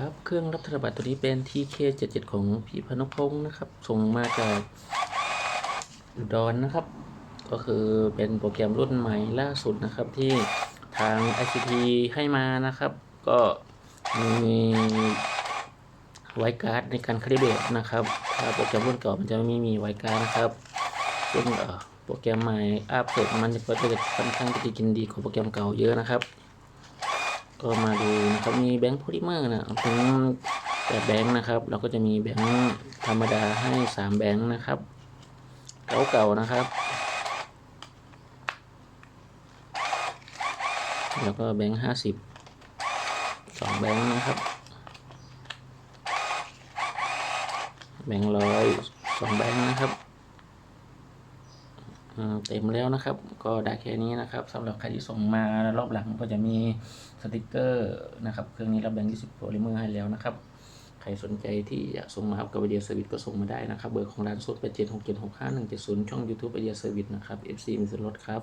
ครับเครื่องรับธนบัตรตัวนี้เป็น TK77 ของพี่พนุพงศ์นะครับ ส่งมาจากอุดรนนะครับ ก็คือเป็นโปรแกรมรุ่นใหม่ล่าสุดนะครับที่ทาง ICT ให้มานะครับ ก็มีไวการ์ดในการคาลิเบรตนะครับ ถ้าโปรแกรมรุ่นเก่ามันจะไม่มีไวการ์ดนะครับซึ่งโปรแกรมใหม่อัปเดตมันจะก็จะค่อนข้างจะกินดีกว่าโปรแกรมเก่าเยอะนะครับ ก็มาดูนะครับมีแบงค์โพลิเมอร์นะถึงแปดแบงค์นะครับเราก็จะมีแบงค์ธรรมดาให้สามแบงค์นะครับ เก่าๆนะครับ แล้วก็แบงค์ห้าสิบสองแบงค์นะครับ แบงค์ร้อยสองแบงค์นะครับ เต็มแล้วนะครับ ก็ได้แค่นี้นะครับสำหรับใครที่ส่งมารอบหลังก็จะมีสติกเกอร์นะครับ เครื่องนี้รับแบงค์20โพลิเมอร์ให้แล้วนะครับ ใครสนใจที่อยากส่งมาครับกับไอเดียเซอร์วิสก็ส่งมาได้นะครับ เบอร์ของร้านสดเป็นเจ็ดหกเจ็ดหกห้าหนึ่งเจ็ดศูนย์ช่องยูทูบไอเดียเซอร์วิสนะครับ FC มีส่วนลดครับ